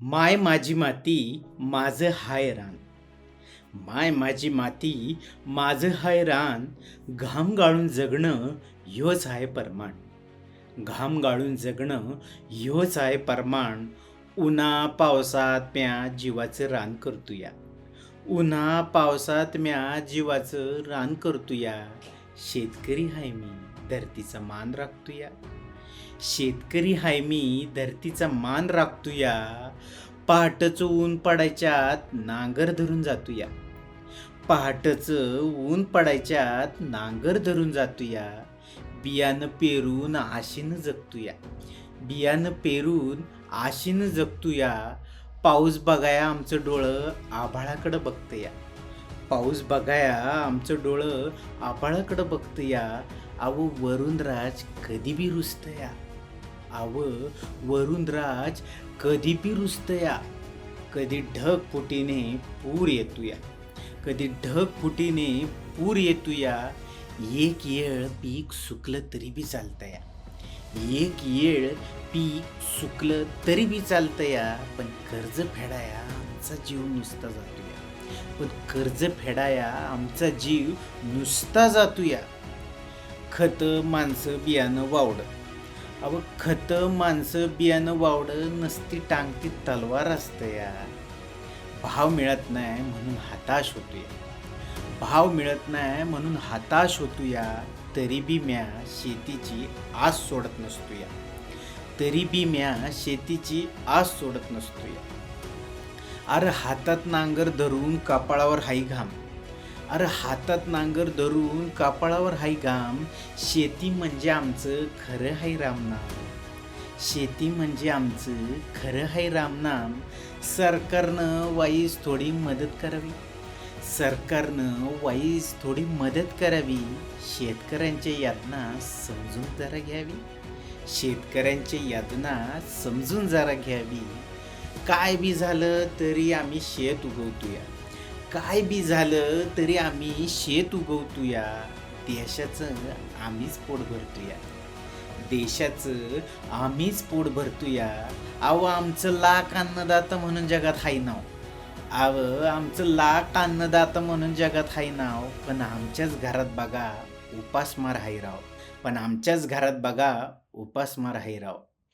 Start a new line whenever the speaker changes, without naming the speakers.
माय माझी माती माझं हाय रान. माय माझी माती माझं हाय रान. घाम गाळून जगणं ह्योच आहे परमाण. घाम गाळून जगणं ह्योच आहे परमाण. उन्हा पावसात म्या जीवाचं रान करतोया उन्हा पावसात म्या जीवाचं रान करतोया शेतकरी हाय मी धरतीचा मान राखतोया शेतकरी हाय मी धरतीचा मान राखतूया. पहाटचं ऊन पडायच्यात नांगर धरून जातूया. पहाटचं ऊन पडायच्यात नांगर धरून जातूया. बियाणं पेरून आशीनं जगतूया. बियाणं पेरून आशीनं जगतूया. पाऊस बघाया आमचं डोळं आभाळाकडं बघतया. पाऊस बघाया आमचं डोळं आभाळाकडं बघतया. अहो वरुणराज कधी बी रुजतया आव वरुणराज कधी बी रुसतया कधी ढग फुटीने पूर येतोया. कधी ढग फुटीने पूर येतूया एक येळ पीक सुकलं तरी बी चालतया. एक येळ पीक सुकलं तरी बी चालतया पण कर्ज फेडाया आमचा जीव नुसता जातोया. पण कर्ज फेडाया आमचा जीव नुसता जातोया. खत माणसं बियाणं वावडं. अव खत माणसं बियाणं वावडं नसती टांगती तलवार असतया भाव मिळत नाही म्हणून हताश होतोया. भाव मिळत नाही म्हणून हताश होतोया तरी बी म्या शेतीची आस सोडत नसतोया तरी बी म्या शेतीची आस सोडत नसतो या अरे हातात नांगर धरून कपाळावर हाई घाम. अरे हातात नांगर धरून कापाळावर हाय घाम शेती म्हणजे आमचं खरं हाय रामनाम शेती म्हणजे आमचं खरं हाय रामनाम सरकारनं वाईस थोडी मदत करावी. सरकारनं वाईस थोडी मदत करावी. शेतकऱ्यांच्या यातना समजून जरा घ्यावी. शेतकऱ्यांच्या यातना समजून जरा घ्यावी. काय बी झालं तरी आम्ही शेत उगवतोया. काय बी झालं तरी आम्ही शेत उगवतोया. देशाचं आम्हीच पोट भरतोया. देशाचं आम्हीच पोट भरतोया. अहो आमचं लाख अन्नदाता म्हणून जगात हाय नाव. आव आमचं लाख अन्नदाता म्हणून जगात हाय नाव. पण आमच्याच घरात बघा उपासमार हाय राव. पण आमच्याच घरात बघा उपासमार हाय राव.